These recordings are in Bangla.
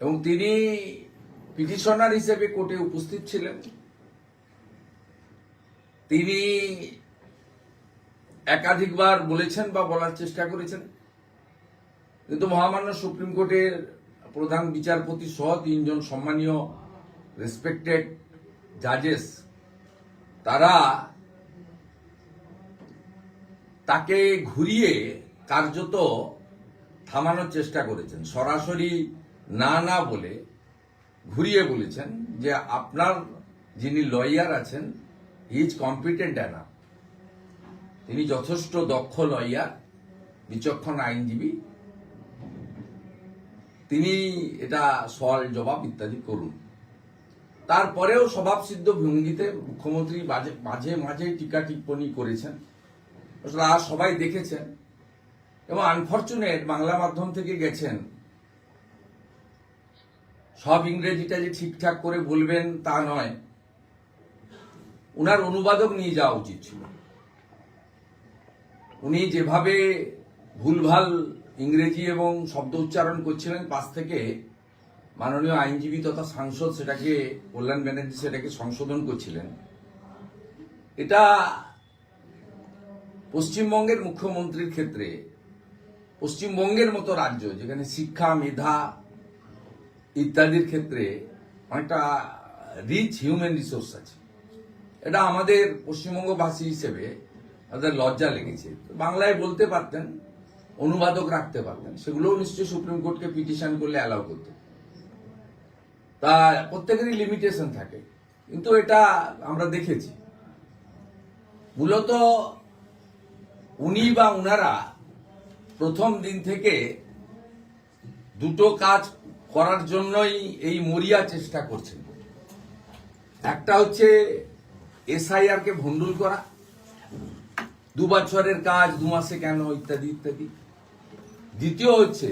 এবং তিনি পিটিশনার হিসেবে কোর্টে উপস্থিত ছিলেন। তিনি একাধিকবার বলেছেন বা বলার চেষ্টা করেছেন। কিন্তু মহামান্য সুপ্রিম কোর্টের প্রধান বিচারপতি সহ তিনজন সম্মানীয় রেসপেক্টেড জাজেস তারা তাকে ঘুরিয়ে কার্যত থামানোর চেষ্টা করেছেন। সরাসরি না না বলে ঘুরিয়ে বলেছেন যে আপনার যিনি লয়ার আছেন ইজ কম্পিটেন্ট অ্যানা তিনি যথেষ্ট দক্ষ লয়ার, বিচক্ষণ আইনজীবী। তিনি এটা সওয়াল জবাব ইত্যাদি করুন। তারপরেও স্বভাবসিদ্ধ ভঙ্গিতে মুখ্যমন্ত্রী মাঝে মাঝে টিকা টিপ্পণী করেছেন। আর সবাই দেখেছেন এবং আনফর্চুনেট বাংলা মাধ্যম থেকে গেছেন সব ইংরেজিটা যে ঠিকঠাক করে বলবেন তা নয়। উনার অনুবাদক নিয়ে যাওয়া উচিত ছিল। উনি যেভাবে ভুলভাল ইংরেজি এবং শব্দ উচ্চারণ করছিলেন পাশ থেকে, মাননীয় আইনজীবী তথা সাংসদ সেটাকে, কল্যাণ ব্যানার্জি সেটাকে সংশোধন করছিলেন। এটা পশ্চিমবঙ্গের মুখ্যমন্ত্রীর ক্ষেত্রে, পশ্চিমবঙ্গের মতো রাজ্য যেখানে শিক্ষা, মেধা ইত্যাদির ক্ষেত্রে অনেকটা রিচ হিউম্যান রিসোর্স আছে। এটা আমাদের পশ্চিমবঙ্গবাসী হিসেবে তাদের লজ্জা লেগেছে। বাংলায় বলতে পারতেন, অনুবাদক রাখতে পারতেন, সেগুলোও নিশ্চয়ই সুপ্রিম কোর্টকে পিটিশন করলে অ্যালাউ করতে তা প্রত্যেকেরই লিমিটেশন থাকে, কিন্তু এটা আমরা দেখেছি। মূলত উনি বা উনারা প্রথম দিন থেকে দুটো কাজ করার জন্যই এই মরিয়া চেষ্টা করছেন। একটা হচ্ছে এসআইআর কে ভণ্ডুল করা, দু বছরের কাজ, দু মাসে কেন, ইত্যাদি ইত্যাদি। দ্বিতীয় হচ্ছে,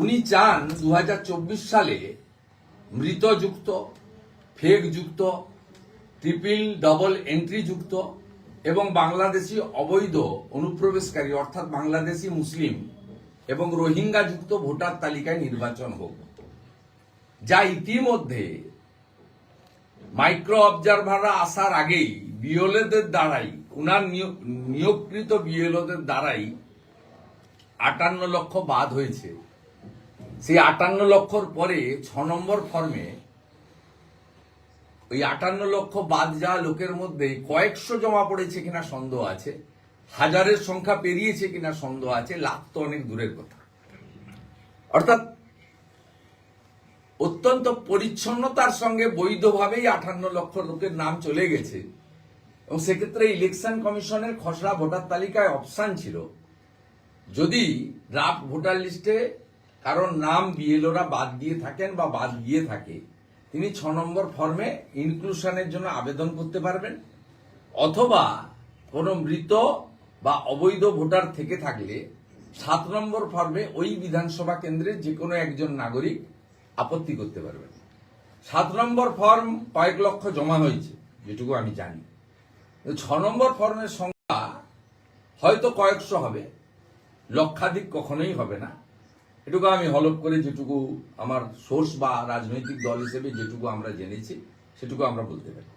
উনি চান দু হাজার চব্বিশ সালে মৃত যুক্ত ফেক যুক্ত ট্রিপল ডবল এন্ট্রি যুক্ত এবং বাংলাদেশি অবৈধ অনুপ্রবেশকারী, অর্থাৎ বাংলাদেশি মুসলিম এবং রোহিঙ্গা যুক্ত ভোটার তালিকায় নির্বাচন হোক। যা ইতিমধ্যে মাইক্রো অবজারভাররা আসার আগেই বিএলএদের দ্বারাই, উনার নিয়োগ- নিয়োগকৃত বিএলওদের দ্বারাই আটান্ন লক্ষ বাদ হয়েছে। সেই আটান্ন লক্ষর পরে ছ নম্বর ফর্মে ওই আটান্ন লক্ষ বাদ যাওয়া লোকের মধ্যে কয়েকশো জমা পড়েছে কিনা সন্দেহ আছে। হাজারের সংখ্যা পেরিয়েছে কিনা সন্দেহ আছে লাখ তো অনেক দূরের কথা। অর্থাৎ অত্যন্ত পরিচ্ছন্নতার সঙ্গে বৈধভাবেই আঠান্ন লক্ষ লোকের নাম চলে গেছে। এবং সেক্ষেত্রে ইলেকশন কমিশনের খসড়া ভোটার তালিকায় অপশান ছিল। যদি ড্রাফট ভোটার লিস্টে কারণ নাম বিএলওরা বাদ দিয়ে থাকেন বা বাদ দিয়ে থাকে, তিনি ছ নম্বর ফর্মে ইনক্লুশনের জন্য আবেদন করতে পারবেন। অথবা কোনো মৃত বা অবৈধ ভোটার থেকে থাকলে সাত নম্বর ফর্মে ওই বিধানসভা কেন্দ্রের যে কোনো একজন নাগরিক আপত্তি করতে পারবেন। সাত নম্বর ফর্ম কয়েক লক্ষ জমা হয়েছে, যেটুকু আমি জানি। ছ নম্বর ফর্মের সংখ্যা হয়তো কয়েকশো হবে, লক্ষাধিক কখনোই হবে না। এটুকু আমি হলপ করে যেটুকু আমার সোর্স বা রাজনৈতিক দল হিসেবে যেটুকু আমরা জেনেছি, সেটুকু আমরা বলতে পারি।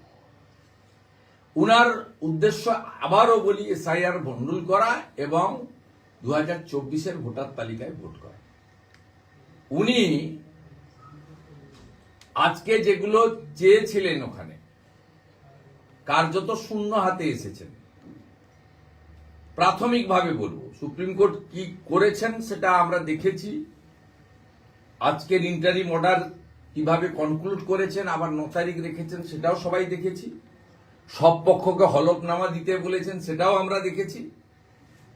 উনার উদ্দেশ্য আবারও বলি, এসআইআর ভন্ডুল করা এবং দু হাজার চব্বিশের ভোটার তালিকায় ভোট করা। উনি আজকে যেগুলো চেয়েছিলেন ওখানে, কার্যত শূন্য হাতে এসেছেন। প্রাথমিকভাবে বলব, সুপ্রিম কোর্ট কি করেছেন সেটা আমরা দেখেছি। আজকের ইন্টারিম অর্ডার কীভাবে কনক্লুড করেছেন, আবার ন তারিখ রেখেছেন সেটাও সবাই দেখেছি। সব পক্ষকে হলফনামা দিতে বলেছেন, সেটাও আমরা দেখেছি।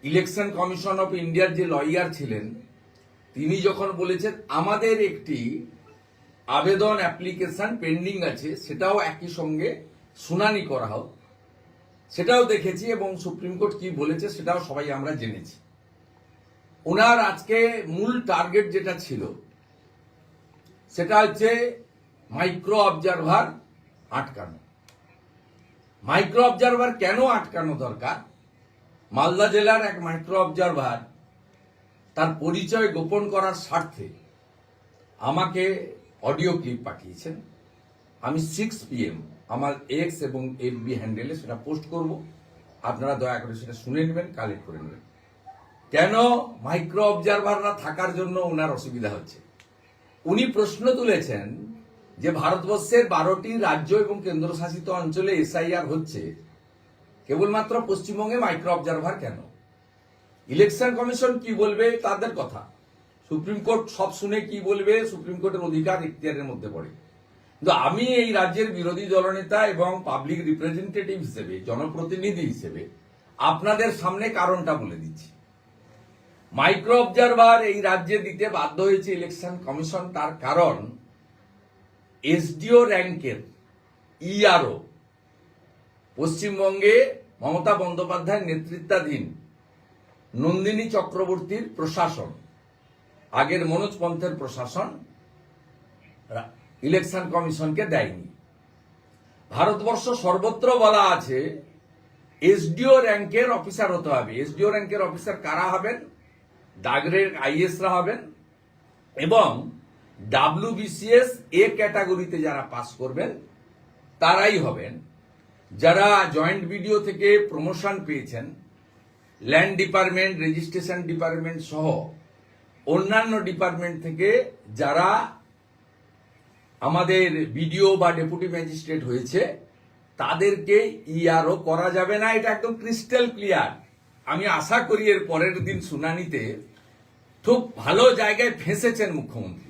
ইলেকশন কমিশন অফ ইন্ডিয়ার যে লয়ার ছিলেন, তিনি যখন বলেছেন, আমাদের একটি আবেদন অ্যাপ্লিকেশন পেন্ডিং আছে, সেটাও একই সঙ্গে শুনানি করা হোক। সেটাও দেখেছি এবং সুপ্রিম কোর্ট কি বলেছে, সেটাও সবাই আমরা জেনেছি। ওনার আজকে মূল টার্গেট যেটা ছিল, সেটা হচ্ছে মাইক্রো অবজারভার আটকানো। মাইক্রো অবজারভার কেন আটকানো দরকার? মালদা জেলার এক মাইক্রো অবজারভার তার পরিচয় গোপন করার স্বার্থে আমাকে অডিও ক্লিপ পাঠিয়েছেন। আমি সিক্স পিএম আমার এক্স এবং এফবি হ্যান্ডেলে সেটা পোস্ট করব। আপনারা দয়া করে সেটা শুনে নেবেন কালেক্ট করে নেবেন। কেন মাইক্রো অবজারভাররা থাকার জন্য ওনার অসুবিধা হচ্ছে? উনি প্রশ্ন তুলেছেন যে ভারতবর্ষের বারোটি রাজ্য এবং কেন্দ্রশাসিত অঞ্চলে এসআইআর হচ্ছে, কেবলমাত্র পশ্চিমবঙ্গে মাইক্রো অবজারভার কেন? ইলেকশন কমিশন কি বলবে তাদের কথা। সুপ্রিম কোর্ট সব শুনে কি বলবে সুপ্রিম কোর্টের অধিকার ইখতিয়ারের মধ্যে পড়ে। কিন্তু আমি এই রাজ্যের বিরোধী দলনেতা এবং পাবলিক রিপ্রেজেন্টেটিভ হিসেবে, জনপ্রতিনিধি হিসেবে আপনাদের সামনে কারণটা বলে দিচ্ছি। মাইক্রো অবজারভার এই রাজ্যে দিতে বাধ্য হয়েছে ইলেকশন কমিশন তার কারণ এসডিও র্যাঙ্কের ইআরও পশ্চিমবঙ্গে মমতা বন্দ্যোপাধ্যায়ের নেতৃত্বাধীন নন্দিনী চক্রবর্তীর প্রশাসন, আগের মনোজ পন্থের প্রশাসন ইলেকশন কমিশনকে দেয়নি। ভারতবর্ষ সর্বত্র বলা আছে, এসডিও র্যাঙ্কের অফিসার হতে হবে। এসডিও র্যাঙ্কের অফিসার কারা হবেন? ডাগরের আইএসরা হবেন এবং ডাব্লিউবিসিএস এ ক্যাটাগরিতে যারা পাস করবেন, তারাই হবেন। যারা জয়েন্ট ভিডিও থেকে প্রমোশন পেয়েছেন ল্যান্ড ডিপার্টমেন্ট রেজিস্ট্রেশন ডিপার্টমেন্ট সহ অন্যান্য ডিপার্টমেন্ট থেকে যারা আমাদের বিডিও বা ডেপুটি ম্যাজিস্ট্রেট হয়েছে, তাদেরকে ইআরও করা যাবে না। এটা একদম ক্রিস্টাল ক্লিয়ার আমি আশা করি এর পরের দিন শুনানিতে খুব ভালো জায়গায় ফেঁসেছেন মুখ্যমন্ত্রী।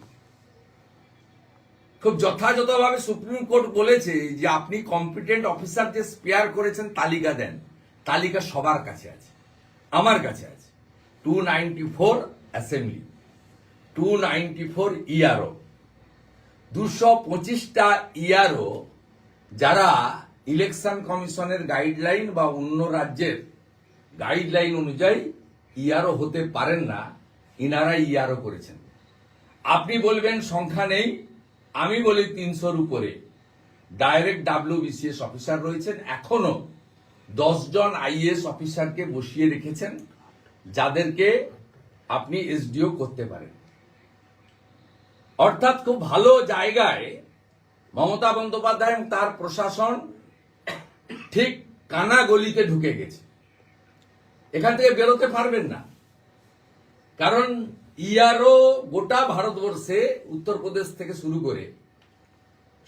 খুব যথাযথভাবে সুপ্রিম কোর্ট বলেছে যে আপনি কম্পিটেন্ট অফিসার যে স্পেয়ার করেছেন, তালিকা দেন। তালিকা সবার কাছে আছে। আমার কাছে আছে। Two ninety four assembly two ninety four ERO দুশো পঁচিশটা ইআরও যারা ইলেকশন কমিশনের গাইডলাইন বা অন্য রাজ্যের গাইডলাইন অনুযায়ী ইআরও হতে পারেন না ইনারা ইআরও করেছেন। আপনি বলবেন, সংখ্যা নেই আমি বলি তিনশোর উপরে। ডাইরেক্ট ডাব্লিউবিসিএস অফিসার রয়েছেন। এখনও জন আইএস অফিসারকে বসিয়ে রেখেছেন, যাদেরকে আপনি এসডিও করতে পারেন। অর্থাৎ খুব ভালো জায়গায় মমতা বন্দ্যোপাধ্যায় তার প্রশাসন ঠিক কানা গলিতে ঢুকে গেছে। এখান থেকে বেরোতে পারবেন না। কারণ ইয়ারও গোটা ভারতবর্ষে উত্তরপ্রদেশ থেকে শুরু করে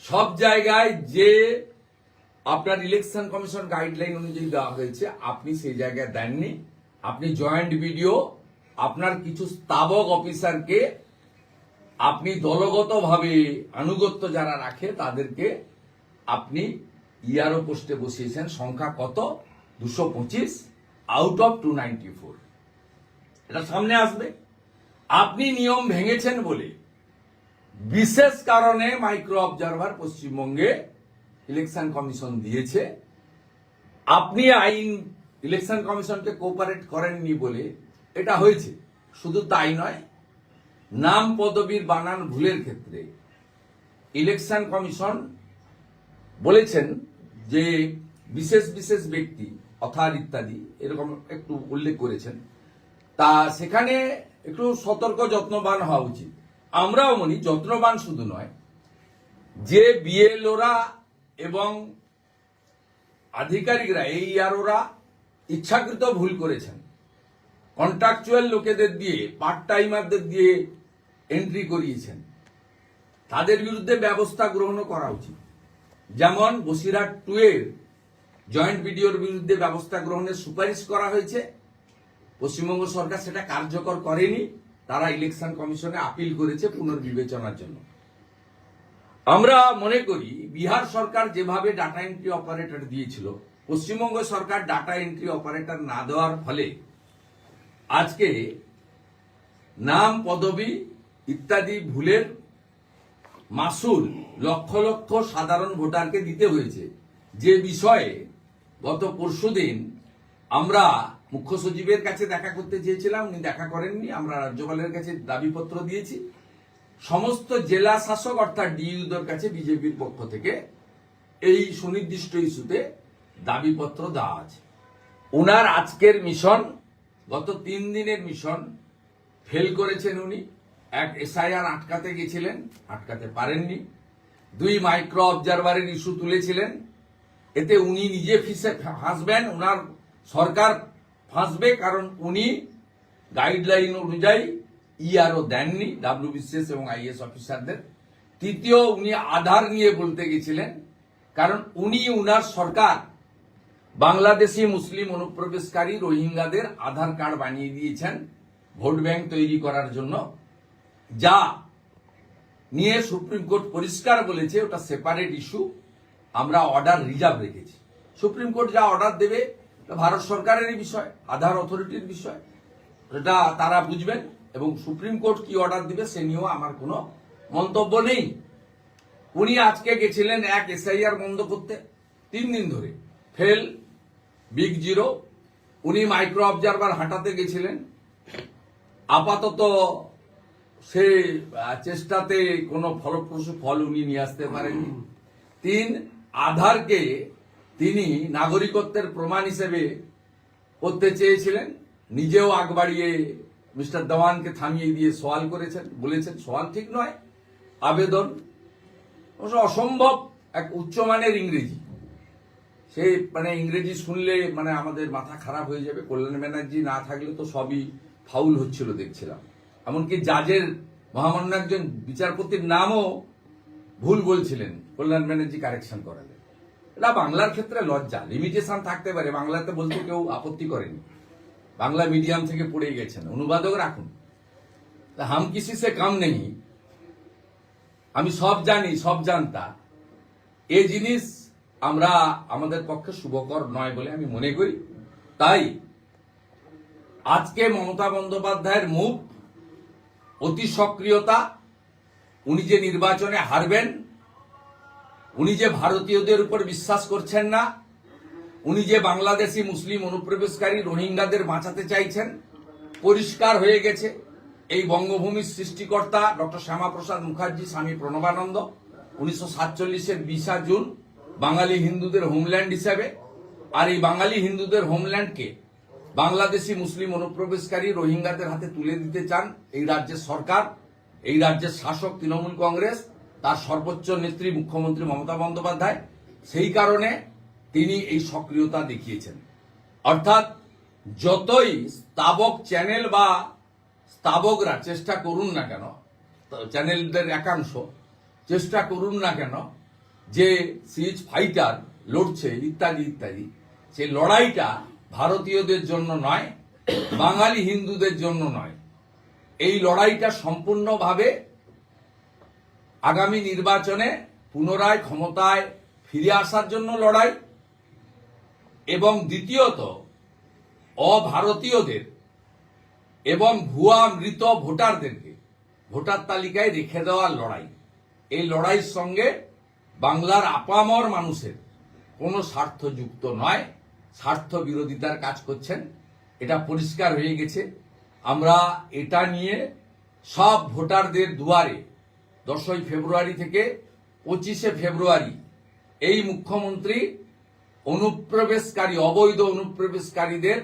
সব জায়গায় যে আপনার ইলেকশন কমিশন গাইডলাইন অনুযায়ী দেওয়া হয়েছে, আপনি সেই জায়গায় দেননি। আপনি জয়েন্ট ভিডিও আপনার কিছু স্তাবক অফিসারকে আপনি দলগতভাবে আনুগত্য যারা রাখে, তাদেরকে আপনি ইয়ারও পোস্টে বসিয়েছেন। সংখ্যা কত? দুশো পঁচিশ আউট অফ টু ফোর এটা সামনে আসবে। আপনি নিয়ম ভেঙেছেন বলে। বিশেষ কারণে মাইক্রো অবজারভার পশ্চিমবঙ্গে ইলেকশন কমিশন দিয়েছে। আপনি আইন ইলেকশন কমিশনকে কোপারেট করেননি বলে এটা হয়েছে। শুধু তাই নয়, নাম পদবীর বানান ভুলের ক্ষেত্রে ইলেকশন কমিশন বলেছেন যে বিশেষ বিশেষ ব্যক্তি, অথার ইত্যাদি, এরকম একটু উল্লেখ করেছেন। তা সেখানে একটু সতর্ক যত্নবান হওয়া উচিত। আমরাও মনি, যত্নবান শুধু নয়, যে বিএলওরা এবং আধিকারিকরা এই আর ওরা ইচ্ছাকৃত ভুল করেছেন কন্ট্রাকচুয়াল লোকেদের দিয়ে পার্ট টাইমারদের দিয়ে এন্ট্রি করিয়েছেন, তাদের বিরুদ্ধে ব্যবস্থা গ্রহণ করা উচিত। যেমন বসিরহাট টু এর জয়েন্ট বিডিওর বিরুদ্ধে ব্যবস্থা গ্রহণের সুপারিশ করা হয়েছে পশ্চিমবঙ্গ সরকার সেটা কার্যকর করেনি, তারা ইলেকশন কমিশনে আপিল করেছে পুনর্বিবেচনার জন্য। আমরা মনে করি, বিহার সরকার যেভাবে ডাটা এন্ট্রি অপারেটর দিয়েছিল, পশ্চিমবঙ্গ সরকার ডাটা এন্ট্রি অপারেটর না দেওয়ার ফলে আজকে নাম, পদবি ইত্যাদি ভুলের মাসুল লক্ষ লক্ষ সাধারণ ভোটারকে দিতে হয়েছে। যে বিষয়ে গত পরশুদিন আমরা মুখ্য সচিবের কাছে দেখা করতে চেয়েছিলাম, উনি দেখা করেননি, আমরা রাজ্যপালের কাছে দাবিপত্র দিয়েছি। সমস্ত জেলা শাসক অর্থাৎ ডিইউদের কাছে বিজেপির পক্ষ থেকে এই সুনির্দিষ্ট ইস্যুতে দাবিপত্র দেওয়া আছে। ওনার আজকের মিশন, গত তিন দিনের মিশন, ফেল করেছেন উনি। এক এসআইআর আটকাতে গেছিলেন, আটকাতে পারেননি। দুই মাইক্রো অবজারভারের ইস্যু তুলেছিলেন। এতে উনি নিজে ফিসে ফাঁসবেন ওনার সরকার ফাঁসবে কারণ উনি গাইডলাইন অনুযায়ী ইআরও দেননি ডাব্লিউবিসিএস এবং আইএস অফিসারদের তৃতীয়, উনি আধার নিয়ে বলতে গেছিলেন, কারণ উনি উনার সরকার। বাংলাদেশি মুসলিম অনুপ্রবেশকারী রোহিঙ্গাদের আধার কার্ড বানিয়ে দিয়েছেন ভোট ব্যাংক তৈরি করার জন্য। যা নিয়ে সুপ্রিম কোর্ট পরিষ্কার বলেছে, ওটা সেপারেট ইস্যু আমরা অর্ডার রিজার্ভ রেখেছি। সুপ্রিম কোর্ট যা অর্ডার দেবে ভারত সরকারেরই বিষয়, আধার অথরিটির বিষয়। এটা তারা বুঝবেন এবং সুপ্রিম কোর্ট কি অর্ডার দিবে সে নিয়েও আমার কোনো মন্তব্য নেই। উনি আজকে গেছিলেন এক এসআইআর বন্ধ করতে, তিন দিন ধরে। Fail, big zero. উনি মাইক্রো অবজারভার হাঁটাতে গেছিলেন। আপাতত সে চেষ্টাতে কোনো ফলপ্রসূ ফল উনি নিয়ে আসতে পারেননি। তিন, আধারকে তিনি নাগরিকত্বের প্রমাণ হিসেবে করতে চেয়েছিলেন, নিজেও আগ বাড়িয়ে মিস্টার দেওয়ানকে থামিয়ে দিয়ে সওয়াল করেছেন, বলেছেন, সওয়াল ঠিক নয়, আবেদন অসম্ভব এক উচ্চমানের ইংরেজি। সে মানে ইংরেজি শুনলে মানে আমাদের মাথা খারাপ হয়ে যাবে, কল্যাণ ব্যানার্জি না থাকলে তো সবই ফাউল হচ্ছিল দেখছিলাম। এমনকি জাজের মহামান্য একজন বিচারপতির নামও ভুল বলছিলেন, কল্যাণ ব্যানার্জি কারেকশন করালেন এটা বাংলার ক্ষেত্রে লজ্জা। লিমিটেশন থাকতে পারে, বাংলাতে বলতে কেউ আপত্তি করেনি। বাংলা মিডিয়াম থেকে পড়ে গেছেন, অনুবাদক রাখুন। হাম কিসি সে কাম নেই আমি সব জানি, সব জানতা। এই জিনিস আমরা আমাদের পক্ষে শুভকর নয় বলে আমি মনে করি। তাই আজকে মমতা বন্দ্যোপাধ্যায়ের মুখ অতি সক্রিয়তা, উনি যে নির্বাচনে হারবেন উনি যে ভারতীয়দের উপর বিশ্বাস করছেন না, উনি যে বাংলাদেশি মুসলিম অনুপ্রবেশকারী রোহিঙ্গাদের বাঁচাতে চাইছেন, পরিষ্কার হয়ে গেছে। এই বঙ্গভূমির সৃষ্টিকর্তা ডক্টর শ্যামাপ্রসাদ মুখার্জি, স্বামী প্রণবানন্দ, উনিশশো সাতচল্লিশের বিশা জুন, বাঙালি হিন্দুদের হোমল্যান্ড হিসাবে। আর এই বাঙালি হিন্দুদের হোমল্যান্ডকে বাংলাদেশি মুসলিম অনুপ্রবেশকারী রোহিঙ্গাদের হাতে তুলে দিতে চান এই রাজ্যের সরকার, এই রাজ্যের শাসক তৃণমূল কংগ্রেস। তার সর্বোচ্চ নেত্রী মুখ্যমন্ত্রী মমতা বন্দ্যোপাধ্যায়, সেই কারণে তিনি এই সক্রিয়তা দেখিয়েছেন। অর্থাৎ যতই স্তাবক চ্যানেল বা স্তাবকরা চেষ্টা করুন না কেন, চ্যানেলদের একাংশ চেষ্টা করুন না কেন, যে সিজ ফাইটার লড়ছে ইত্যাদি ইত্যাদি সেই লড়াইটা ভারতীয়দের জন্য নয়, বাঙালি হিন্দুদের জন্য নয়। এই লড়াইটা সম্পূর্ণভাবে আগামী নির্বাচনে পুনরায় ক্ষমতায় ফিরে আসার জন্য লড়াই এবং দ্বিতীয়ত অভারতীয়দের এবং ভুয়া মৃত ভোটারদেরকে ভোটার তালিকায় রেখে দেওয়ার লড়াই। এই লড়াইয়ের সঙ্গে বাংলার আপামর মানুষের কোনো স্বার্থ যুক্ত নয় স্বার্থ বিরোধিতার কাজ করছেন। এটা পরিষ্কার হয়ে গেছে। আমরা এটা নিয়ে সব ভোটারদের দুয়ারে দশই ফেব্রুয়ারি থেকে পঁচিশে ফেব্রুয়ারি এই মুখ্যমন্ত্রী অনুপ্রবেশকারী, অবৈধ অনুপ্রবেশকারীদের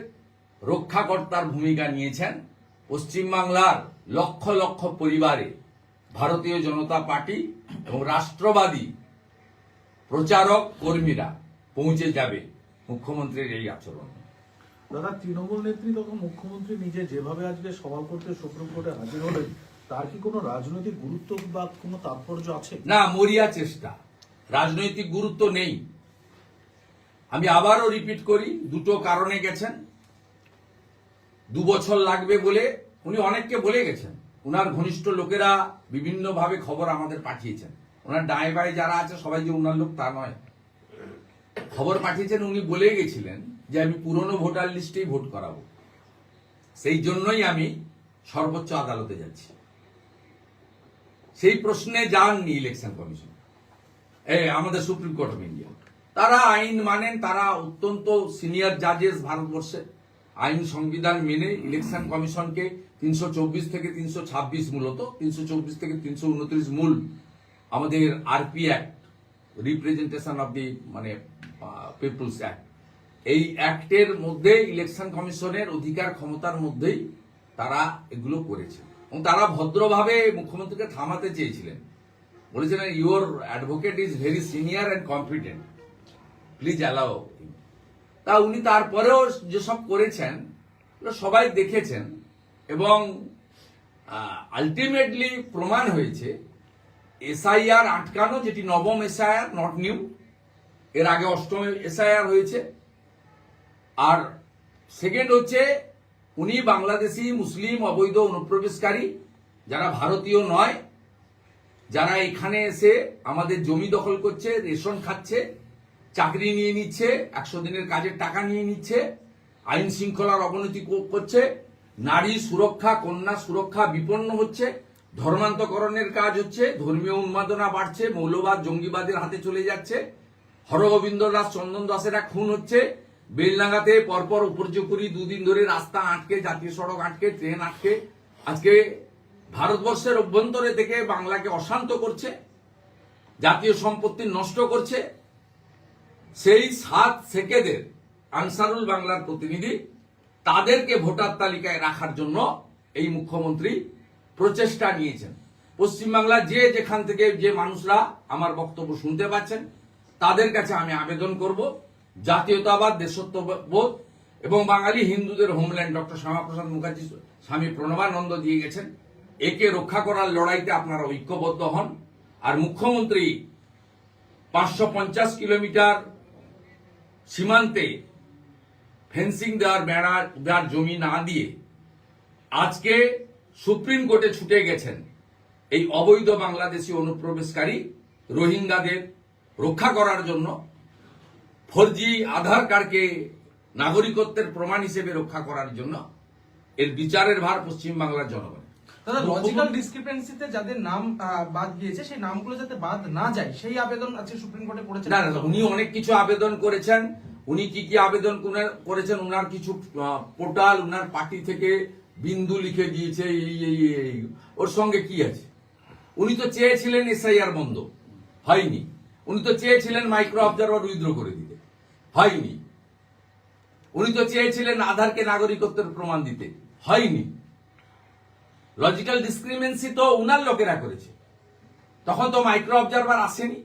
রক্ষাকর্তার ভূমিকা নিয়েছেন। পশ্চিমবাংলার লক্ষ লক্ষ পরিবারে ভারতীয় জনতা পার্টি এবং রাষ্ট্রবাদী প্রচারক কর্মীরা পৌঁছে যাবে মুখ্যমন্ত্রীর এই আচরণ। দাদা, তৃণমূল নেত্রী তখন মুখ্যমন্ত্রী নিজে যেভাবে আজকে সওয়াল করতে সুপ্রিম কোর্টে হাজির হলেন তার কি কোনো রাজনৈতিক গুরুত্ব বা কোনো তাৎপর্য আছে? না, মরিয়া চেষ্টা। রাজনৈতিক গুরুত্ব নেই। আমি আবারও রিপিট করি, দুটো কারণে গেছেন। দু বছর লাগবে বলে উনি অনেককে বলে গেছেন। ওনার ঘনিষ্ঠ লোকেরা বিভিন্নভাবে খবর আমাদের পাঠিয়েছেন। ওনার বায়ে যারা আছে, সবাই যে ওনার লোক তা নয়। খবর পাঠিয়েছেন, উনি বলে গেছিলেন যে আমি পুরনো ভোটার লিস্টেই ভোট করাবো। সেই জন্যই আমি সর্বোচ্চ আদালতে যাচ্ছি। সেই প্রশ্নে যাননি ইলেকশন কমিশন আমাদের সুপ্রিম কোর্ট অফ ইন্ডিয়া তারা আইন মানেন, তারা অত্যন্ত সিনিয়র জাজেস ভারতবর্ষে। আইন সংবিধান মেনে ইলেকশন কমিশনকে তিনশো চব্বিশ থেকে তিনশো ছাব্বিশ মূলত, তিনশো চব্বিশ থেকে তিনশো উনত্রিশ মূল আমাদের RP act representation of the মানে পিপলস অ্যাক্ট এই অ্যাক্টের মধ্যে ইলেকশন কমিশনের অধিকার ক্ষমতার মধ্যেই তারা এগুলো করেছেন। এবং তারা ভদ্রভাবে মুখ্যমন্ত্রীকে থামাতে চেয়েছিলেন। বলেছিলেন your advocate is very senior and confident please allow তা উনি তারপরেও যেসব করেছেন সবাই দেখেছেন এবং আলটিমেটলি প্রমাণ হয়েছে এসআইআর আটকানো, যেটি নবম এসআইআর নট নিউ এর আগে অষ্টম এসআইআর হয়েছে। আর সেকেন্ড হচ্ছে উনি বাংলাদেশি, মুসলিম, অবৈধ, অনুপ্রবেশকারী, যারা ভারতীয় নয়, যারা এখানে এসে আমাদের জমি দখল করছে, রেশন খাচ্ছে, চাকরি নিয়ে নিচ্ছে, একশো দিনের কাজের টাকা নিয়ে নিচ্ছে, আইন শৃঙ্খলার অবনতি করছে, নারী সুরক্ষা, কন্যা সুরক্ষা বিপন্ন হচ্ছে, ধর্মান্তকরণের কাজ হচ্ছে, ধর্মীয় উন্মাদনা বাড়ছে, মৌলবাদ, জঙ্গিবাদের হাতে চলে যাচ্ছে, হরগোবিন্দ দাস, চন্দন দাসেরা খুন হচ্ছে বেলডাঙ্গাতে পরপর উপর্যপুরি দুদিন ধরে রাস্তা আটকে, জাতীয় সড়ক আটকে, ট্রেন আটকে। আজকে ভারতবর্ষের অভ্যন্তরে থেকে বাংলাকে অশান্ত করছে, জাতীয় সম্পত্তি নষ্ট করছে। সেই সাত সেকেদের আনসারুল বাংলার প্রতিনিধি তাদেরকে ভোটার তালিকায় রাখার জন্য এই মুখ্যমন্ত্রী প্রচেষ্টা নিয়েছেন। পশ্চিমবাংলার যে যেখান থেকে যে মানুষরা আমার বক্তব্য শুনতে পাচ্ছেন, তাদের কাছে আমি আবেদন করব। জাতীয়তাবাদ, দেশত্ববোধ এবং বাঙালি হিন্দুদের হোমল্যান্ড ডক্টর শ্যামাপ্রসাদ মুখার্জি স্বামী প্রণবানন্দ দিয়ে গেছেন। একে রক্ষা করার লড়াইতে আপনারা ঐক্যবদ্ধ হন। আর মুখ্যমন্ত্রী পাঁচশো পঞ্চাশ কিলোমিটার সীমান্তে ফেন্সিং দেওয়ার বেড়া, দেওয়ার জমি না দিয়ে আজকে সুপ্রিম কোর্টে ছুটে গেছেন এই অবৈধ বাংলাদেশি অনুপ্রবেশকারী রোহিঙ্গাদের রক্ষা করার জন্য। ফোরজি আধার কার্ডকে নাগরিকত্বের প্রমাণ হিসেবে রক্ষা করার জন্য এর বিচারের ভার পশ্চিমবাংলার জনগণ দাদা লজিক্যাল ডিসক্রিপেন্সিতে যাদের নাম বাদ গিয়েছে সেই নামগুলো যাতে বাদ না যায় সেই আবেদন আজকে সুপ্রিম কোর্টে করেছে না না উনি অনেক কিছু আবেদন করেছেন। উনি কি কি আবেদন করেছেন উনার কিছু পোর্টাল উনার পার্টি থেকে বিন্দু লিখে দিয়েছে এই এই এই। ওর সঙ্গে কি আছে? উনি তো চেয়েছিলেন এসআইআর বন্ধ হয়নি। উনি তো চেয়েছিলেন মাইক্রো অবজারভার উইথড্র করে হয়নি। উনি তো চেয়েছিলেন আধারকে নাগরিকত্বের প্রমাণ দিতে। হয়নি। লজিক্যাল ডিসক্রিমেন্সি তো উনার লোকেরা করেছে। তখন তো মাইক্রো অবজারভার আসেনি।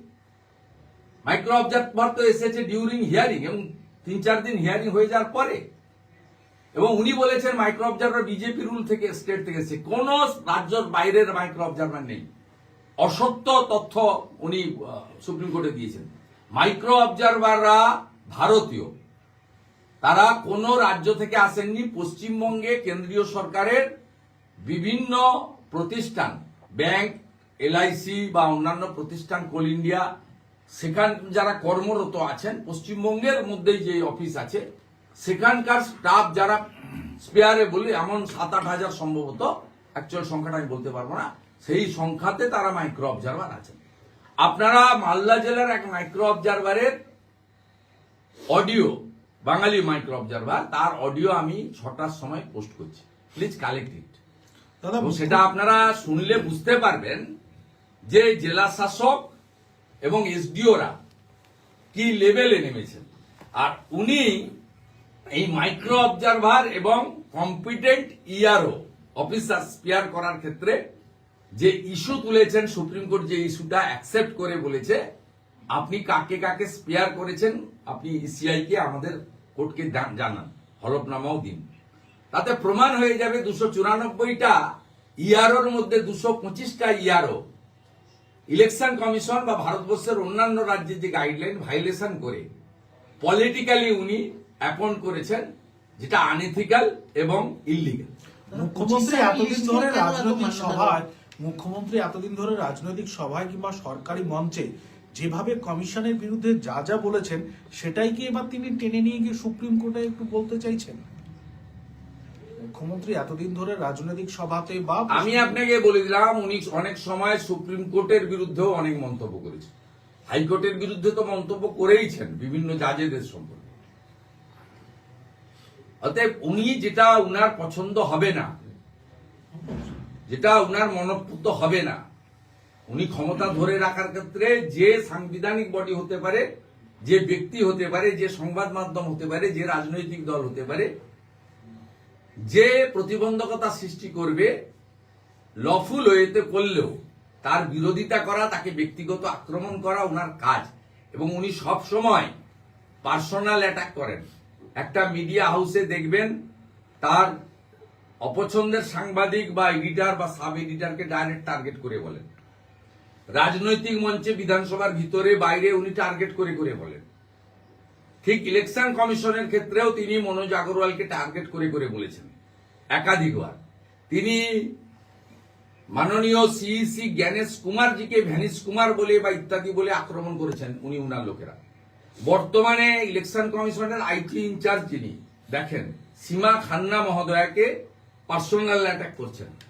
মাইক্রো অবজারভার তো এসেছে ডিউরিং হিয়ারিং এবং তিন চার দিন হিয়ারিং হয়ে যাওয়ার পরে। এবং উনি বলেছেন মাইক্রো অবজারভার বিজেপি রুল থেকে স্টেট থেকে এসেছে। কোন রাজ্যের বাইরের মাইক্রো অবজারভার নেই। অসত্য তথ্য উনি সুপ্রিম কোর্টে দিয়েছেন। মাইক্রো অবজারভাররা ভারতীয়। তারা কোন রাজ্য থেকে আসেননি, পশ্চিমবঙ্গে কেন্দ্রীয় সরকারের বিভিন্ন প্রতিষ্ঠান, ব্যাংক এলআইসি বা অন্যান্য প্রতিষ্ঠান, কোল ইন্ডিয়া, সেখান যারা কর্মরত আছেন, পশ্চিমবঙ্গের মধ্যেই যে অফিস আছে, সেখানকার স্টাফ যারা স্পেয়ারে বলে এমন সাত আট হাজার সম্ভবত অ্যাকচুয়াল সংখ্যাটা আমি বলতে পারব না, সেই সংখ্যাতে তারা মাইক্রো অবজারভার আছেন। আপনারা মালদা জেলার এক মাইক্রো অবজারভারের অডিও বাঙালি মাইক্রো অবজারভার তার অডিও আমি ছটার সময় পোস্ট করছি। প্লিজ কালেক্ট ইট দাদা সেটা আপনারা শুনলে বুঝতে পারবেন যে জেলা শাসক এবং এসডিওরা কি লেভেলে নেমেছেন। আর উনি এই মাইক্রো অবজারভার এবং কম্পিটেন্ট ইআরও অফিসার স্পিয়ার করার ক্ষেত্রে যে ইস্যু তুলেছেন সুপ্রিম কোর্ট যে ইস্যুটা অ্যাকসেপ্ট করে বলেছে আপনি কাকে কাকে স্পেয়ার করেছেন আপনি ইসিআই কে আমাদের কোর্টকে জানান হলফনামাও দিন। তাতে প্রমাণ হয়ে যাবে দুশো চুরানব্বইটা ইয়ারোর মধ্যে দুশো পঁচিশটা ইয়ারো। ইলেকশন কমিশন বা ভারতবর্ষের অন্যান্য রাজ্যের যে গাইডলাইন ভাইলেশন করে পলিটিক্যালি উনি অ্যাপয়েন্ট করেছেন যেটা আনএথিক্যাল এবং ইলিগাল মুখ্যমন্ত্রী এতদিন ধরে রাজনৈতিক সভায় মুখ্যমন্ত্রী এতদিন ধরে রাজনৈতিক সভায় কিংবা সরকারি মঞ্চে যেভাবে কমিশনের বিরুদ্ধে যা যা বলেছেন সেটাই কি এবার তিনি টেনে নিয়ে গিয়ে সুপ্রিম কোর্টে একটু বলতে চাইছেন? মুখ্যমন্ত্রী এতদিন ধরে রাজনৈতিক সভাতে বা আমি আপনাকে বলে দিলাম উনি অনেক সময় সুপ্রিম কোর্টের বিরুদ্ধেও অনেক মন্তব্য করেছেন। হাইকোর্টের বিরুদ্ধে তো মন্তব্য করেইছেন বিভিন্ন জাজেদের সম্পর্কে। অতএব উনি যেটা উনার পছন্দ হবে না যেটা উনার মনপুত হবে না উনি ক্ষমতা ধরে রাখার ক্ষেত্রে যে সাংবিধানিক বডি হতে পারে, যে ব্যক্তি হতে পারে, যে সংবাদ মাধ্যম হতে পারে, যে রাজনৈতিক দল হতে পারে, যে প্রতিবন্ধকতা সৃষ্টি করবে লফুল ওয়েতে করলেও তার বিরোধিতা করা, তাকে ব্যক্তিগত আক্রমণ করা ওনার কাজ। এবং উনি সব সময় পার্সোনাল অ্যাটাক করেন। একটা মিডিয়া হাউসে দেখবেন, তার অপছন্দের সাংবাদিক বা এডিটার বা সাব এডিটারকে ডাইরেক্ট টার্গেট করে বলেন। রাজনৈতিক মঞ্চে বিধানসভার ভিতরে, বাইরে উনি টার্গেট করে করে বলেন। ঠিক ইলেকশন কমিশনের ক্ষেত্রেও তিনি মনোজ আগরওয়ালকে টার্গেট করে করে বলেছেন। একাধিকবার। তিনি মাননীয় সিইসি জ্ঞানেশ কুমারজিকে ভ্যানিশ কুমার বলে বা ইত্যাদি বলে আক্রমণ করেছেন উনি উনার লোকেরা। বর্তমানে ইলেকশন কমিশনের আইটি ইনচার্জ যিনি, দেখেন, সীমা খান্না মহোদয়াকে পার্সোনাল অ্যাটাক করছেন।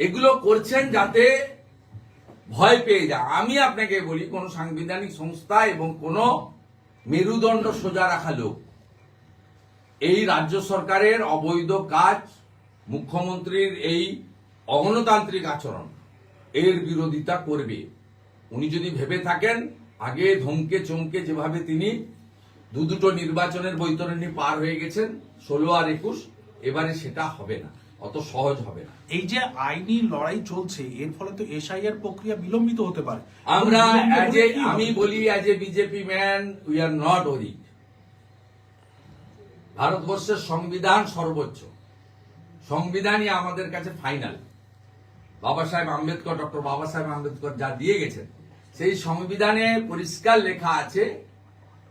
এগুলো করছেন যাতে ভয় পেয়ে যায়। আমি আপনাকে বলি, কোন সাংবিধানিক সংস্থা এবং কোন মেরুদণ্ড সোজা রাখা লোক। এই রাজ্য সরকারের অবৈধ কাজ মুখ্যমন্ত্রীর এই অগণতান্ত্রিক আচরণ, এর বিরোধিতা করবে। উনি যদি ভেবে থাকেন, আগে ধমকে চমকে যেভাবে তিনি দু দুটো নির্বাচনের বৈতরণী পার হয়ে গেছেন, ষোলো আর একুশ, এবারে সেটা হবে না। অত সহজ হবে না। এই যে আইনি লড়াই চলছে এর ফলে তো এসআইআর প্রক্রিয়া বিলম্বিত হতে পারে। আমরা অ্যাজ এ আমি বলি as a BJP man we are not worry ভারতবর্ষের সংবিধান সর্বোচ্চ। সংবিধানই আমাদের কাছে ফাইনাল বাবা সাহেব আম্বেদকর ডক্টর বাবা সাহেব আম্বেদকর যা দিয়ে গেছেন সেই সংবিধানে পরিষ্কার লেখা আছে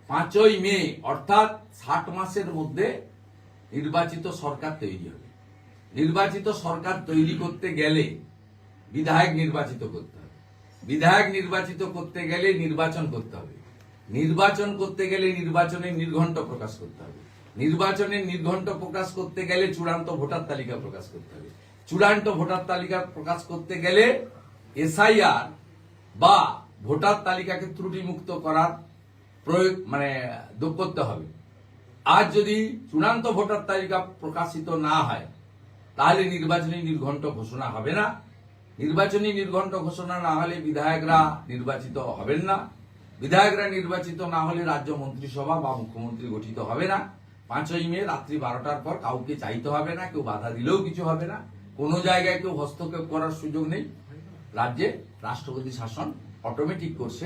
পাঁচই মে অর্থাৎ ষাট মাসের মধ্যে নির্বাচিত সরকার তৈরি হবে। নির্বাচিত সরকার তৈরি করতে গেলে বিধায়ক নির্বাচিত করতে হবে। বিধায়ক নির্বাচিত করতে গেলে নির্বাচন করতে হবে। নির্বাচন করতে গেলে নির্বাচনের নির্ঘণ্ট প্রকাশ করতে হবে। নির্বাচনের নির্ঘণ্ট প্রকাশ করতে গেলে চূড়ান্ত ভোটার তালিকা প্রকাশ করতে হবে। চূড়ান্ত ভোটার তালিকা প্রকাশ করতে গেলে এসআইআর বা ভোটার তালিকাকে ত্রুটিমুক্ত করার প্রয়োগ মানে করতে হবে। আজ যদি চূড়ান্ত ভোটার তালিকা প্রকাশিত না হয় তাহলে নির্বাচনী নির্ঘণ্ট ঘোষণা হবে না। নির্বাচনী নির্ঘণ্ট ঘোষণা না হলে বিধায়করা নির্বাচিত হবেন না। বিধায়করা নির্বাচিত না হলে রাজ্য মন্ত্রিসভা বা মুখ্যমন্ত্রী গঠিত হবে না। পাঁচই মে রাত্রি বারোটার পর কাউকে চাইতে হবে না, কেউ বাধা দিলেও কিছু হবে না। কোনো জায়গায় কেউ হস্তক্ষেপ করার সুযোগ নেই। রাজ্যে রাষ্ট্রপতি শাসন অটোমেটিক করছে,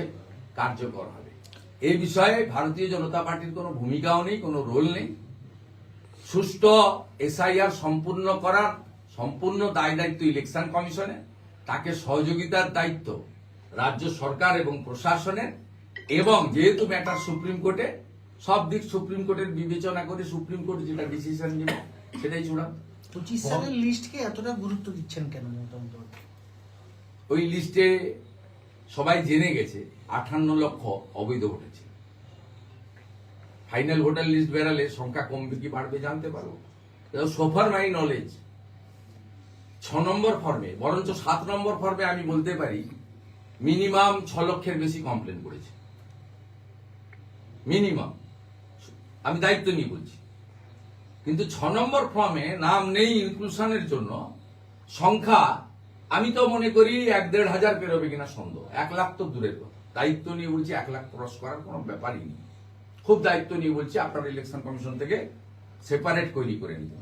কার্যকর হবে। এই বিষয়ে ভারতীয় জনতা পার্টির কোনো ভূমিকাও নেই, কোনো রোল নেই। সুষ্ঠু এসআইআর সম্পূর্ণ করার সম্পূর্ণ দায় দায়িত্ব ইলেকশন কমিশনে তাকে সহযোগিতার দায়িত্ব রাজ্য সরকার এবং প্রশাসনের এবং যেহেতু ম্যাটার সুপ্রিম কোর্টে সব দিক সুপ্রিম কোর্টের বিবেচনা করে সুপ্রিম কোর্ট যেটা ডিসিশন নেবে সেটাই চূড়ান্ত। পঁচিশ সালের লিস্টকে এতটা গুরুত্ব দিচ্ছেন কেন ওই লিস্টে সবাই জেনে গেছে আঠান্ন লক্ষ অবৈধ ছিল। ফাইনাল ভোটার লিস্ট বেরালে সংখ্যা কমবে কি বাড়বে জানতে পারব? সোফার মাই নলেজ ছ নম্বর ফর্মে বরঞ্চ সাত নম্বর ফর্মে আমি বলতে পারি মিনিমাম ছ লক্ষের বেশি কমপ্লেন করেছে। মিনিমাম আমি দায়িত্ব নিয়ে বলছি। কিন্তু ছ নম্বর ফর্মে নাম নেই ইনক্লুশনের জন্য, সংখ্যা, আমি তো মনে করি এক দেড় হাজার পেরোবে কিনা সন্দেহ। এক লাখ তো দূরের কথা। দায়িত্ব নিয়ে বলছি, এক লাখ ক্রস করার কোনো ব্যাপারই নেই। খুব দায়িত্ব নিয়ে বলছি আপনার ইলেকশন কমিশন থেকে সেপারেট তৈরি করে নিতে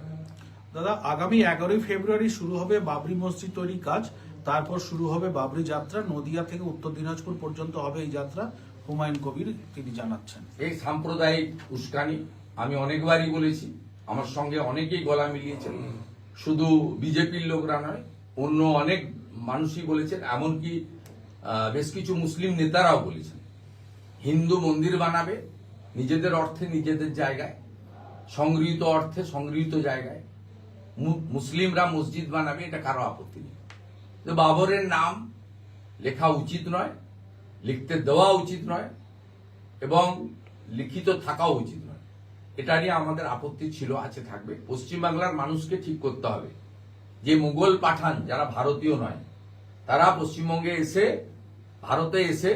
দাদা আগামী এগারোই ফেব্রুয়ারি শুরু হবে বাবরি মসজিদ তৈরি কাজ। তারপর শুরু হবে বাবরি যাত্রা। নদিয়া থেকে উত্তর দিনাজপুর পর্যন্ত হবে এই যাত্রা। হুমায়ুন কবির তিনি জানাচ্ছেন। এই সাম্প্রদায়িক উস্কানি আমি অনেকবারই বলেছি আমার সঙ্গে অনেকেই গলা মিলিয়েছেন। শুধু বিজেপির লোকরা নয় অন্য অনেক মানুষই বলেছেন এমনকি বেশ কিছু মুসলিম নেতারাও বলেছেন। হিন্দু মন্দির বানাবে নিজেদের অর্থে নিজেদের জায়গায়, সংগৃহীত অর্থে সংগৃহীত জায়গায়। মুসলিমরা মসজিদ বানাবে, এটা কারও আপত্তি নেই। তো বাবরের নাম লেখা উচিত নয়, লিখতে দেওয়া উচিত নয়, এবং লিখিত থাকাও উচিত নয়। এটা নিয়ে আমাদের আপত্তি ছিল, আছে, থাকবে। পশ্চিমবাংলার মানুষকে ঠিক করতে হবে। যে মুঘল পাঠান, যারা ভারতীয় নয়, তারা পশ্চিমবঙ্গে এসে, ভারতে এসে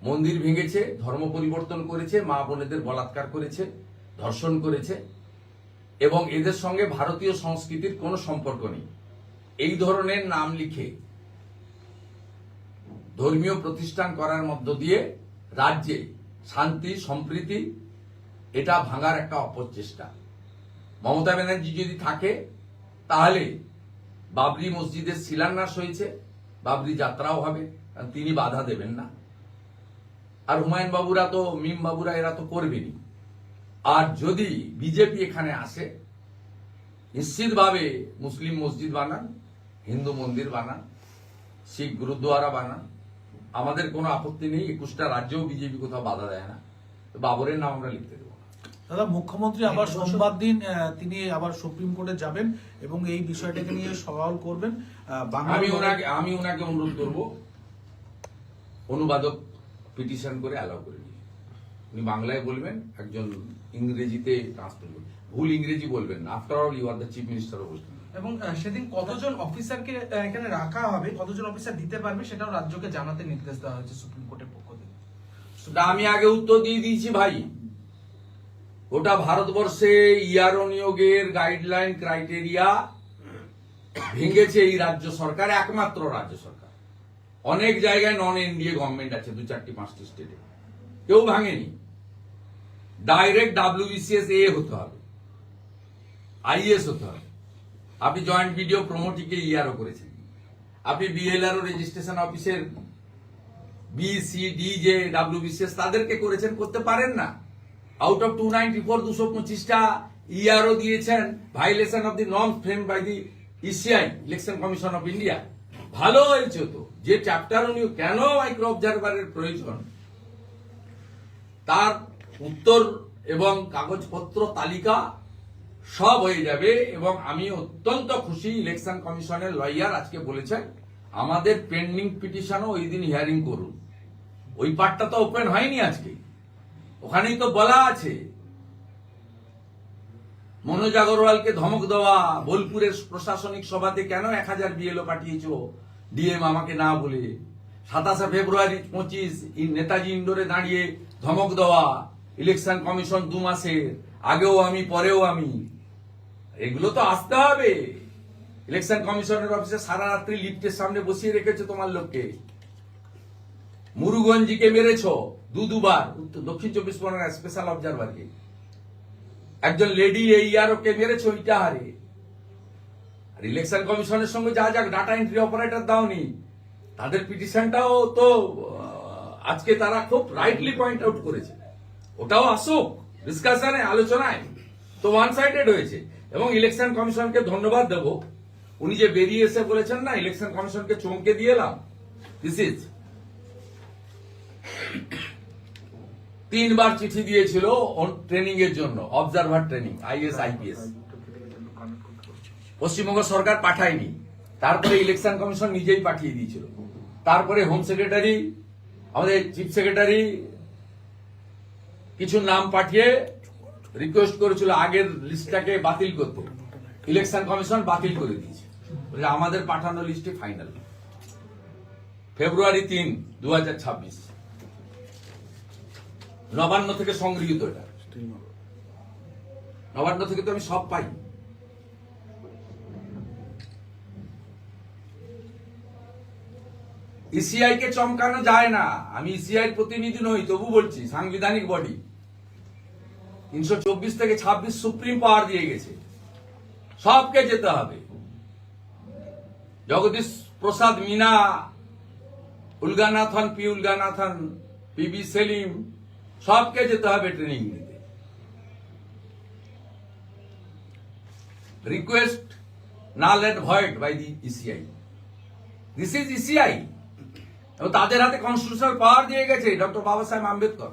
মন্দির ভেঙেছে, ধর্ম পরিবর্তন করেছে, মা বোনেদের বলাৎকার করেছে, ধর্ষণ করেছে, এবং এদের সঙ্গে ভারতীয় সংস্কৃতির কোনো সম্পর্ক নেই। এই ধরনের নাম লিখে ধর্মীয় প্রতিষ্ঠান করার মধ্য দিয়ে রাজ্যে শান্তি, সম্প্রীতি, এটা ভাঙার একটা অপচেষ্টা। মমতা ব্যানার্জি যদি থাকে, তাহলে বাবরি মসজিদের শিলান্যাস হয়েছে, বাবরি যাত্রাও হবে তিনি বাধা দেবেন না। আর হুমায়ুন বাবুরা তো মিম বাবুরা এরা তো করবেনই। আর যদি বিজেপি এখানে আসে নিশ্চিতভাবে মুসলিম মসজিদ বানান হিন্দু মন্দির বানান শিখ গুরুদ্বারা বানান আমাদের কোনো আপত্তি নেই একুশটা রাজ্যেও বিজেপি কোথাও বাধা দেয় না। বাবরের নাম আমরা লিখতে দেবো দাদা মুখ্যমন্ত্রী আবার সোমবার দিন তিনি আবার সুপ্রিম কোর্টে যাবেন এবং এই বিষয়টাকে নিয়ে সওয়াল করবেন। বাংলা আমি ওনাকে আমি ওনাকে অনুরোধ করব অনুবাদক পিটিশন করে অ্যালাউ করে দিন উনি বাংলায় বলবেন একজন ইংরেজিতে ট্রান্সলেট করবেন। ভুল ইংরেজি বলবেন after all you are the chief minister of west এবং সেদিন কতজন অফিসারকে এখানে রাখা হবে কতজন অফিসার দিতে পারবে সেটাও রাজ্যকে জানাতে নির্দেশ দেওয়া হয়েছে সুপ্রিম কোর্টের পক্ষ থেকে। সেটা আমি আগে উত্তর দিয়ে দিয়েছি ভাই। ওটা ভারতবর্ষে ইয়ারো নিয়োগের গাইডলাইন ক্রাইটেরিয়া ভেঙেছে এই রাজ্য সরকার একমাত্র রাজ্য সরকার। অনেক জায়গায় নন এনডিএ গভর্নমেন্ট আছে, দু চারটি পাঁচটি স্টেটে কেউ ভাঙেনি। ডাইরেক্ট ডাব্লিউবিসিএস এ হতে হবে। আইএস হতে হবে। আপনি জয়েন্ট ভিডিও প্রমোটিকে ইয়ারও করেছেন। আপনি বিএলআরও রেজিস্ট্রেশন অফিসের বি সি ডি যে ডাব্লিউবিসিএস তাদেরকে করেছেন, করতে পারেন না। Out of two ninety four দুশো পঁচিশটা ইআরও দিয়েছেন। Violation of the norm frame by the ECI election commission of India ভালো হয়েছে তো। যে চ্যাপ্টার উনি কেন মাইক্রো অবজারভারের প্রয়োজন, তার উত্তর এবং কাগজপত্র তালিকা সব হয়ে যাবে এবং আমি অত্যন্ত খুশি ইলেকশন কমিশনের লয়ার আজকে বলেছেন, আমাদের পেন্ডিং পিটিশনও ওই দিন হিয়ারিং করুন। ওই পার্টটা তো ওপেন হয়নি আজকে। ওখানেই তো বলা আছে। মনোজ আগরওয়ালকে ধমক দেওয়া, বোলপুরের প্রশাসনিক সভাতে কেন এক হাজার বিএলও পাঠিয়েছ? ডিএম আমাকে না বলে সাতাশে ফেব্রুয়ারি পঁচিশ নেতাজি ইন্ডোরে দাঁড়িয়ে ধমক দেওয়া ইলেকশন কমিশন দু মাসের, আগেও আমি, পরেও আমি। এগুলো তো আসতে হবে। ইলেকশন কমিশনের অফিসে সারা রাত্রি লিফটের সামনে বসিয়ে রেখেছে তোমার লোককে। মুরুগঞ্জিকে মেরেছ দু দুবার দক্ষিণ চব্বিশ পরগনা স্পেশাল অবজারভারকে একজন লেডি এই ইয়ারকে মেরেছ ইটাহারে। আর ইলেকশন কমিশনের সঙ্গে যা যা ডাটা এন্ট্রি অপারেটর দাওনি। তাদের পিটিশনটাও তো আজকে তারা খুব রাইটলি পয়েন্ট আউট করেছে। ওটাও আসুক ডিসকাশনে আলোচনায়। তো ওয়ান সাইডেড হয়েছে। এবং ইলেকশন কমিশনকে ধন্যবাদ দেব। উনি যে বেরিয়ে এসে বলেছেন না ইলেকশন কমিশনকে চমকে দিয়ে এলাম। দিস ইজ তিনবার চিঠি দিয়েছিল ট্রেনিং এর জন্য observer training IAS IPS Paschimbanga সরকার পাঠায়নি। তারপরে ইলেকশন কমিশন নিজেই পাঠিয়ে দিয়েছিল। তারপরে হোম সেক্রেটারি আমাদের চিফ সেক্রেটারি কিছু নাম পাঠিয়ে রিকোয়েস্ট করেছিল আগের লিস্টটাকে বাতিল করতে। ইলেকশন কমিশন বাতিল করে দিয়েছে। আমাদের পাঠানো লিস্টে ফাইনাল ফেব্রুয়ারি তিন দু নবান্ন থেকে সংগৃহীত এটা। নবান্ন থেকে তো আমি সব পাই। ইসিআই কে চমকানো যায় না। আমি ইসিআই প্রতিনিধি নই, তবু বলছি, সাংবিধানিক বডি তিনশো চব্বিশ থেকে ছাব্বিশ সুপ্রিম পাওয়ার দিয়ে গেছে। সবকে যেতে হবে। Jagdish Prasad Meena, Ulaganathan, P Ulaganathan, P B Selim, সবকে যেতে হবে ট্রেনিং নিতে। রিকোয়েস্ট না let void by the ECI this is ECI এবং তাদের হাতে কনস্টিটিউশনাল পাওয়ার দিয়ে গেছে ডক্টর বাবা সাহেব আম্বেদকর।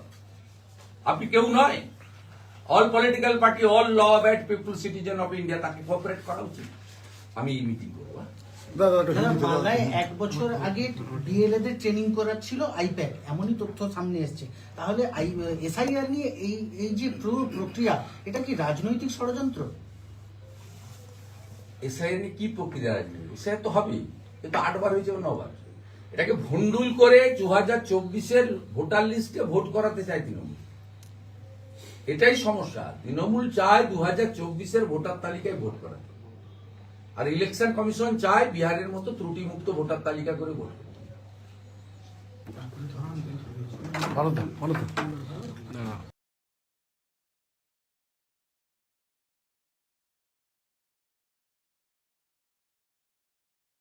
আপনি কেউ নয়। All political party all law abide people citizen of India তাকে কোঅপারেট করা উচিত। আমি এই মিটিং করব হ্যাঁ? এক বছর আগে ডিএলএ দের ট্রেনিং করাচ্ছিল আইপ্যাক এমনই তথ্য সামনে এসছে। তাহলে এসআইআর নিয়ে এই এই যে প্রক্রিয়া এটা কি রাজনৈতিক ষড়যন্ত্র? এসআইআর নিয়ে কি প্রক্রিয়া আসবে এসআইআর তো হবেই কিন্তু আটবার হয়েছে নবার। এটাকে ভন্ডুল করে দু হাজার চব্বিশের ভোটার লিস্টে ভোট করাতে চায় তৃণমূল। এটাই সমস্যা। তৃণমূল চায় দু হাজার চব্বিশের ভোটার তালিকায় ভোট করাতে। আর ইলেকশন কমিশন চায় বিহারের মতো ত্রুটিমুক্ত ভোটার তালিকা করে ভোট করতে। ভালো